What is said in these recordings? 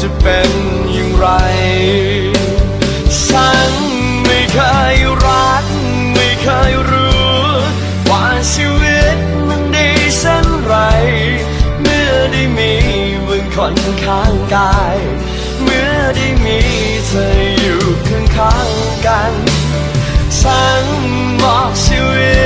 จะเป็นอย่างไร ฉันไม่เคยรัก ไม่เคยรู้ว่าชีวิตมันดีเช่นไร เมื่อได้มีมึงคนข้างกาย เมื่อได้มีเธออยู่ข้างๆกัน ฉันมอบชีวิต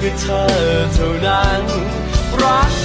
คือเธอเท่านั้นรัก